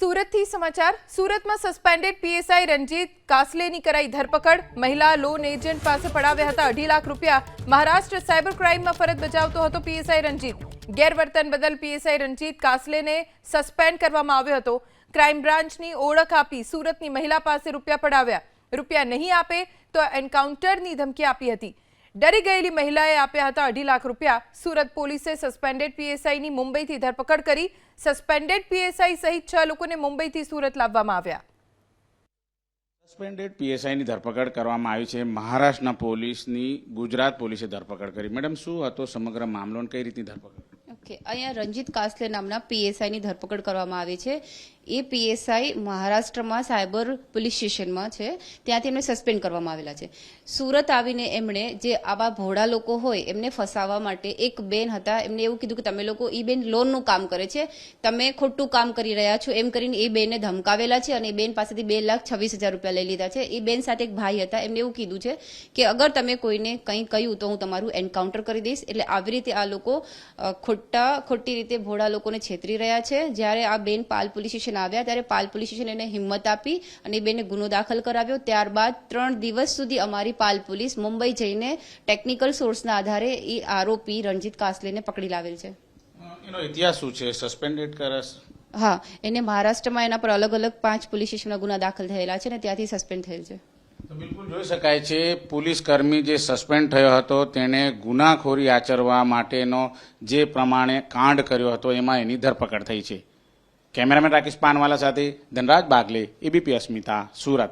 સુરતથી સમાચાર. સુરતમાં સસ્પેન્ડેડ પીએસઆઈ રણજીત કાસલેની કરાઈ ધરપકડ. મહિલા લોન એજન્ટ પાસે પડાવ્યા હતા અઢી લાખ રૂપિયા. મહારાષ્ટ્ર સાયબર ક્રાઇમમાં ફરજ બજાવતો હતો પીએસઆઈ રણજીત. ગેરવર્તન બદલ પીએસઆઈ રણજીત કાસલેને સસ્પેન્ડ કરવામાં આવ્યો હતો. ક્રાઇમ બ્રાન્ચની ઓળખ આપી સુરતની મહિલા પાસે રૂપિયા પડાવ્યા. રૂપિયા નહીં આપે તો એન્કાઉન્ટરની ધમકી આપી હતી. ડરી ગયેલી મહિલાએ આપ્યા હતા અઢી લાખ રૂપિયા. સુરત પોલીસે સસ્પેન્ડેડ પીએસઆઈની મુંબઈથી ધરપકડ કરી સસ્પેન્ડેડ પીએસઆઈ સહિત છ લોકોને મુંબઈથી સુરત લાવવામાં આવ્યા. સસ્પેન્ડેડ પીએસઆઈની ધરપકડ કરવામાં આવી છે. મહારાષ્ટ્રના પોલીસની ગુજરાત પોલીસે ધરપકડ કરી. મેડમ, શું હતો સમગ્ર મામલો કઈ રીતની ધરપકડ? ઓકે અહીંયા રંજીત કાસલે નામના પીએસઆઈની ધરપકડ કરવામાં આવી છે. એ પીએસઆઈ મહારાષ્ટ્રમાં સાયબર પોલીસ સ્ટેશનમાં છે. ત્યાંથી એમને સસ્પેન્ડ કરવામાં આવેલા છે. સુરત આવીને એમણે જે આવા ભોળા લોકો હોય એમને ફસાવવા માટે એક બેન હતા. એમને એવું કીધું કે તમે લોકો એ બેન લોનનું કામ કરે છે. તમે ખોટું કામ કરી રહ્યા છો. એમ કરીને એ બેનને ધમકાવેલા છે અને એ બેન પાસેથી બે લાખ છવ્વીસ હજાર રૂપિયા લઈ લીધા છે. એ બેન સાથે એક ભાઈ હતા. એમને એવું કીધું છે કે અગર તમે કોઈને કંઈ કહ્યું તો હું તમારું એન્કાઉન્ટર કરી દઈશ. એટલે આવી રીતે આ લોકો અ, ખોટા ખોટી રીતે ભોળા લોકોને છેતરી રહ્યા છે. જ્યારે આ બેન પાલ પોલીસ સ્ટેશન આવ્યા ત્યારે પાલ પોલીસ સ્ટેશન એને હિંમત આપી અને બેને ગુનો દાખલ કરાવ્યો. ત્યારબાદ ત્રણ દિવસ સુધી અમારી પાલ પોલીસ મુંબઈ જઈને ટેકનિકલ સોર્સના આધારે એ આરોપી રણજીત કાસલેને પકડી લાવેલ છે. એનો ઇતિહાસ શું છે? સસ્પેન્ડેડ કરે હા એને મહારાષ્ટ્રમાં એના પર અલગ અલગ પાંચ પોલીસ સ્ટેશનના ગુના દાખલ થયેલા છે અને ત્યાંથી સસ્પેન્ડ થયેલ છે. બિલકુલ જોઈ શકાય છે, પોલીસ કર્મી જે સસ્પેન્ડ થયો હતો, તેણે ગુનાખોરી આચરવા માટેનો જે પ્રમાણે કાંડ કર્યો હતો, એમાં એની ધરપકડ થઈ છે. કેમેરામેન રાકેશ પાનવાલા સાથે ધનરાજ બાગલે, એબીપી અસ્મિતા, સુરત.